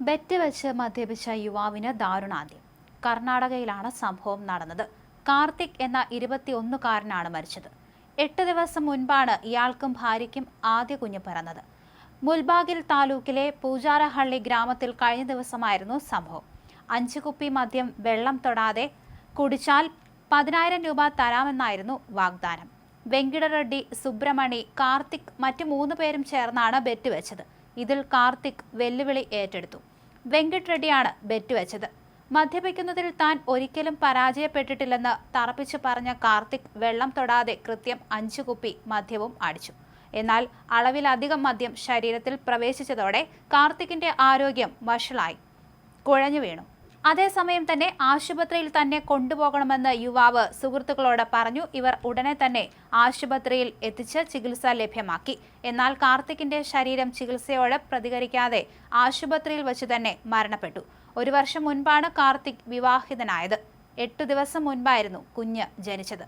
Bet വെച്ച് മദ്യപിച്ച യുവാവിന് ദാരുണാന്ത്യം. കർണാടകയിലാണ് സംഭവം നടന്നത്. കാർത്തിക് എന്ന ഇരുപത്തിയൊന്നുകാരനാണ് മരിച്ചത്. എട്ട് ദിവസം മുൻപാണ് ഇയാൾക്കും ഭാര്യയ്ക്കും ആദ്യ കുഞ്ഞ് പിറന്നത്. മുൽബാഗിൽ താലൂക്കിലെ പൂജാരഹള്ളി ഗ്രാമത്തിൽ കഴിഞ്ഞ ദിവസമായിരുന്നു സംഭവം. അഞ്ച് കുപ്പി മദ്യം വെള്ളം തൊടാതെ കുടിച്ചാൽ പതിനായിരം രൂപ തരാമെന്നായിരുന്നു വാഗ്ദാനം. വെങ്കിടറെഡ്ഡി സുബ്രഹ്മണി കാർത്തിക് മറ്റു മൂന്ന് പേരും ചേർന്നാണ് ബെറ്റ് വെച്ചത് ഇതിൽ കാർത്തിക് വെല്ലുവിളി ഏറ്റെടുത്തു. വെങ്കിട് റെഡ്ഡിയാണ് ബെറ്റ് വെച്ചത്. മദ്യപിക്കുന്നതിൽ താൻ ഒരിക്കലും പരാജയപ്പെട്ടിട്ടില്ലെന്ന് തറപ്പിച്ചു പറഞ്ഞ കാർത്തിക് വെള്ളം തൊടാതെ കൃത്യം അഞ്ചു കുപ്പി മദ്യവും അടിച്ചു. എന്നാൽ അളവിലധികം മദ്യം ശരീരത്തിൽ പ്രവേശിച്ചതോടെ കാർത്തിക്കിന്റെ ആരോഗ്യം വഷളായി. കുഴഞ്ഞു വീണു. അതേസമയം തന്നെ ആശുപത്രിയിൽ തന്നെ കൊണ്ടുപോകണമെന്ന് യുവാവ് സുഹൃത്തുക്കളോട് പറഞ്ഞു. ഇവർ ഉടനെ തന്നെ ആശുപത്രിയിൽ എത്തിച്ച് ചികിത്സ ലഭ്യമാക്കി. എന്നാൽ കാർത്തിക്കിന്റെ ശരീരം ചികിത്സയോട് പ്രതികരിക്കാതെ ആശുപത്രിയിൽ വച്ച് തന്നെ മരണപ്പെട്ടു. ഒരു വർഷം മുൻപാണ് കാർത്തിക് വിവാഹിതനായത്. എട്ടു ദിവസം മുൻപായിരുന്നു കുഞ്ഞ് ജനിച്ചത്.